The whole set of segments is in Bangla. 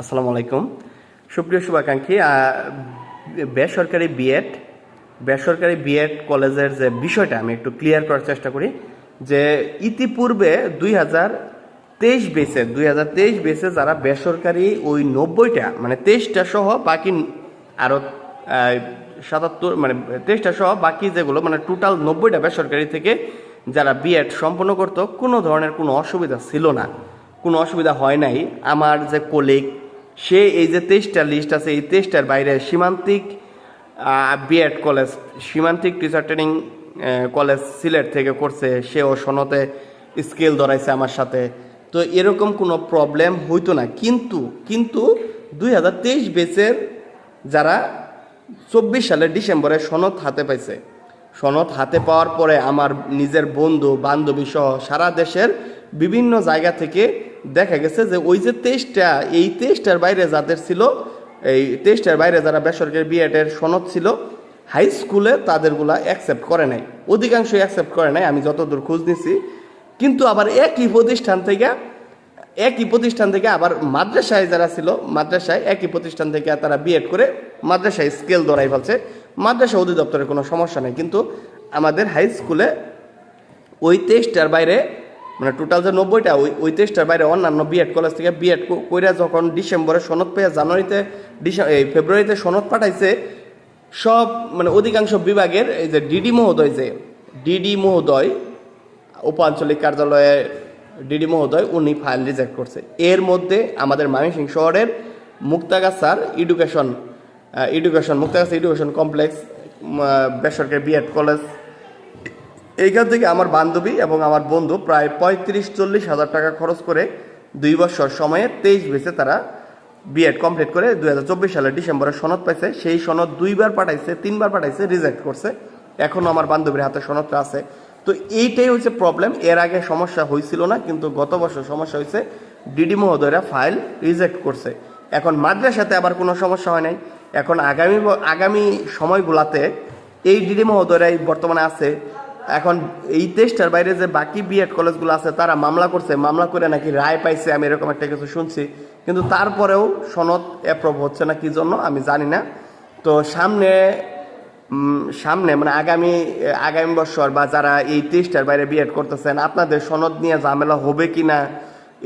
আসসালামু আলাইকুম। সুপ্রিয় শুভাকাঙ্ক্ষী বেসরকারি বিএড বেসরকারি বিএড কলেজের যে বিষয়টা আমি একটু ক্লিয়ার করার চেষ্টা করি, যে ইতিপূর্বে দুই হাজার তেইশ বেসে দুই হাজার তেইশ বেসে যারা বেসরকারি ওই নব্বইটা মানে তেইশটা সহ বাকি আরও সাতাত্তর মানে তেইশটা সহ বাকি যেগুলো মানে টোটাল নব্বইটা বেসরকারি থেকে যারা বিএড সম্পন্ন করতো, কোনো ধরনের কোনো অসুবিধা ছিল না। কোনো অসুবিধা হয় নাই। আমার যে কলিগ সে এই যে তেইশটা লিস্ট আছে, এই তেইশটার বাইরে Shimantik BEd college Shimantik teacher training college Sylhet থেকে করছে। সেও সনতে স্কেল ধরাইছে আমার সাথে। তো এরকম কোনো প্রবলেম হইতো না। কিন্তু কিন্তু দুই হাজার তেইশ বেচের যারা চব্বিশ সালের ডিসেম্বরে সনদ হাতে পাইছে। সনদ হাতে পাওয়ার পরে আমার নিজের বন্ধু, বান্ধবী সহ সারা দেশের বিভিন্ন জায়গা থেকে দেখা গেছে যে ওই যে তেইশটা, এই তেইশটার বাইরে যাদের ছিল, এই তেইশটার বাইরে যারা বেসরকারি বিএডের সনদ ছিল হাই স্কুলে তাদেরগুলা অ্যাকসেপ্ট করে নাই। অধিকাংশই অ্যাকসেপ্ট করে নাই, আমি যতদূর খোঁজ নিছি। কিন্তু আবার একই প্রতিষ্ঠান থেকে, একই প্রতিষ্ঠান থেকে আবার মাদ্রাসায় যারা ছিল, মাদ্রাসায় একই প্রতিষ্ঠান থেকে তারা বিএড করে মাদ্রাসায় স্কেল ধরাই ফেলছে। মাদ্রাসা অধিদপ্তরের কোনো সমস্যা নেই। কিন্তু আমাদের হাই স্কুলে ওই তেইশটার বাইরে মানে টোটাল যে নব্বইটা, ওই ওই তেইশটার বাইরে অন্যান্য বিএড কলেজ থেকে বিএড কইরা যখন ডিসেম্বরে সনদ পেয়ে জানুয়ারিতে এই ফেব্রুয়ারিতে সনদ পাঠাইছে, সব মানে অধিকাংশ বিভাগের এই যে ডিডি মহোদয় যে ডিডি মহোদয় উপাঞ্চলিক কার্যালয়ে ডিডি মহোদয়, উনি ফাইল রিজেক্ট করছে। এর মধ্যে আমাদের ময়মনসিংহ শহরের মুক্তাগাছার education education Muktagacha education complex বেসরকারি বিএড কলেজ এইখান থেকে আমার বান্ধবী এবং আমার বন্ধু প্রায় পঁয়ত্রিশ চল্লিশ হাজার টাকা খরচ করে দুই বছর সময়ে তেইশ বেসে তারা বিএড কমপ্লিট করে দুই হাজার চব্বিশ সালের ডিসেম্বরে সনদ পাইছে। সেই সনদ দুইবার পাঠাইছে, তিনবার পাঠাইছে রিজেক্ট করছে। এখনও আমার বান্ধবীর হাতে সনদটা আছে। তো এইটাই হচ্ছে প্রবলেম এর আগে সমস্যা হয়েছিল না, কিন্তু গত বছর সমস্যা হয়েছে ডিডি মহোদয়রা ফাইল রিজেক্ট করছে। এখন মাদ্রাসাতে আবার কোনো সমস্যা হয় নাই। এখন আগামী আগামী সময়গুলাতে এই ডিডি মহোদয়রাই বর্তমানে আছে। এখন এই দেশটার বাইরে যে বাকি বিএড কলেজগুলো আছে, তারা মামলা করছে, মামলা করে নাকি রায় পাইছে, আমি এরকম একটা কিছু শুনছি। কিন্তু তারপরেও সনদ অ্যাপ্রুভ হচ্ছে না, কি জন্য আমি জানি না। তো সামনে সামনে মানে আগামী আগামী বছর বা যারা এই তেইশটার বাইরে বিএড করতেছেন, আপনাদের সনদ নিয়ে ঝামেলা হবে কি না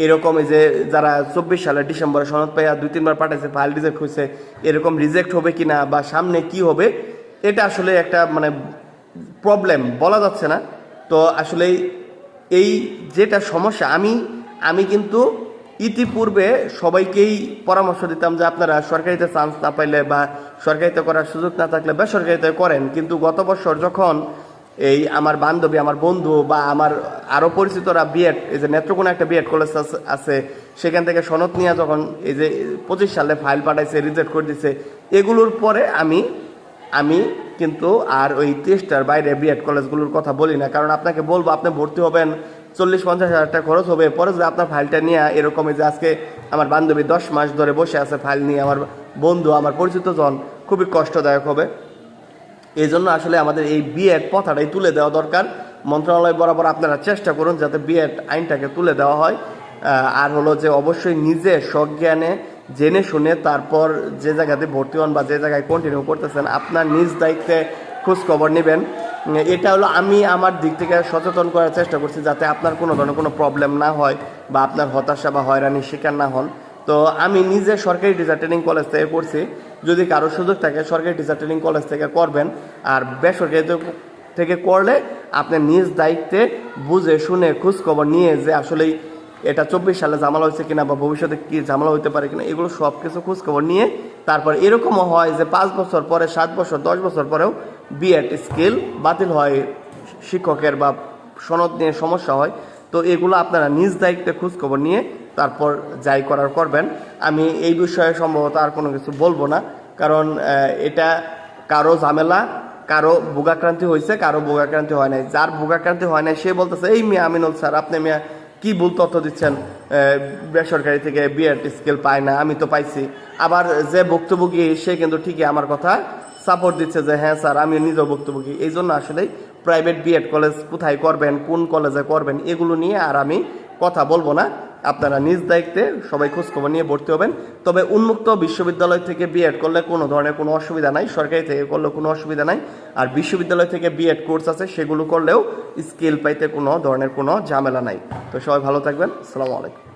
এরকম যে যারা চব্বিশ সালের ডিসেম্বরে সনদ পাইয়া দুই, তিনবার পাঠাইছে ফাইল রিজেক্ট হয়েছে এরকম রিজেক্ট হবে কি না বা সামনে কি হবে, এটা আসলে একটা মানে প্রবলেম বলা যাচ্ছে না। তো আসলে এই যেটা সমস্যা, আমি আমি কিন্তু ইতিপূর্বে সবাইকেই পরামর্শ দিতাম যে আপনারা সরকারিতে চান্স না পাইলে বা সরকারিতে করার সুযোগ না থাকলে বেসরকারিতে করেন। কিন্তু গত বছর যখন এই আমার বান্ধবী, আমার বন্ধু বা আমার আরও পরিচিতরা বিএড এই যে নেত্রকোনা একটা বিএড কলেজ আছে- সেখান থেকে সনদ নিয়ে যখন এই যে পঁচিশ সালে ফাইল পাঠাইছে রিজেক্ট করে দিছে, এগুলোর পরে আমি আমি কিন্তু আর ওই টেস্টার বাইরে বিএড কলেজগুলোর কথা বলি না, কারণ আপনাকে বলব আপনি ভর্তি হবেন, চল্লিশ পঞ্চাশ হাজার টাকা খরচ হবে, পরে যদি আপনার ফাইলটা নিয়ে এরকম এই যে আজকে আমার বান্ধবী দশ মাস ধরে বসে আছে ফাইল নিয়ে, আমার বন্ধু, আমার পরিচিত জন, খুবই কষ্টদায়ক হবে। এই জন্য আসলে আমাদের এই বিএড কথাটাই তুলে দেওয়া দরকার। মন্ত্রণালয় বরাবর আপনারা চেষ্টা করুন যাতে বিএড আইনটাকে তুলে দেওয়া হয়। আর হলো যে অবশ্যই নিজে সজ্ঞানে জেনে শুনে তারপর যে জায়গাতে ভর্তি হন বা যে জায়গায় কন্টিনিউ করতেছেন, আপনার নিজ দায়িত্বে খোঁজ খবর নেবেন। এটা হলো আমি আমার দিক থেকে সচেতন করার চেষ্টা করছি যাতে আপনার কোনো ধরনের কোনো প্রবলেম না হয় বা আপনার হতাশা বা হয়রানির শিকার না হন। তো আমি নিজে সরকারি টিচার ট্রেনিং কলেজ থেকে করছি। যদি কারও সুযোগ থাকে, সরকারি টিচার ট্রেনিং কলেজ থেকে করবেন। আর বেসরকারি থেকে করলে আপনি নিজ দায়িত্বে বুঝে শুনে খোঁজ খবর নিয়ে যে আসলেই এটা চব্বিশ সালে জামালা হয়েছে কিনা বা ভবিষ্যতে কি ঝামেলা হইতে পারে কিনা, এগুলো সব কিছু খোঁজখবর নিয়ে তারপর এরকমও হয় যে পাঁচ বছর পরে, সাত বছর, দশ বছর পরেও বিএড স্কেল বাতিল হয় শিক্ষকের বা সনদ নিয়ে সমস্যা হয়। তো এগুলো আপনারা নিজ দায়িত্বে খোঁজখবর নিয়ে তারপর যাই করার করবেন। আমি এই বিষয়ে সম্ভবত আর কোনো কিছু বলব না, কারণ এটা কারও ঝামেলা, কারও ভোগাক্রান্তি হয়েছে, কারও ভোগাক্রান্তি হয় নাই। যার ভোগাক্রান্তি হয় নাই, সে বলতেছে, এই মিয়া আমিনুল স্যার, আপনি মিয়া কি ভুল তথ্য দিচ্ছেন? বেসরকারি থেকে বিএড স্কেল পায় না, আমি তো পাইছি। আবার যে ভুক্তভোগী, সে কিন্তু ঠিকই আমার কথা সাপোর্ট দিচ্ছে যে হ্যাঁ স্যার আমি নিজেও ভুক্তভোগী। এই জন্য আসলে প্রাইভেট বিএড কলেজ কোথায় করবেন, কোন কলেজে করবেন, এগুলো নিয়ে আর আমি কথা বলব না। আপনারা নিজ দায়িত্বে সবাই খোঁজখবর নিয়ে ভর্তি হবেন। তবে উন্মুক্ত বিশ্ববিদ্যালয় থেকে বিএড করলে কোনো ধরনের কোনো অসুবিধা নাই। সরকারি থেকে করলে কোনো অসুবিধা নাই। আর বিশ্ববিদ্যালয় থেকে বিএড কোর্স আছে, সেগুলো করলেও স্কিল পাইতে কোনো ধরনের কোনো ঝামেলা নাই। তো সবাই ভালো থাকবেন। আসসালামু আলাইকুম।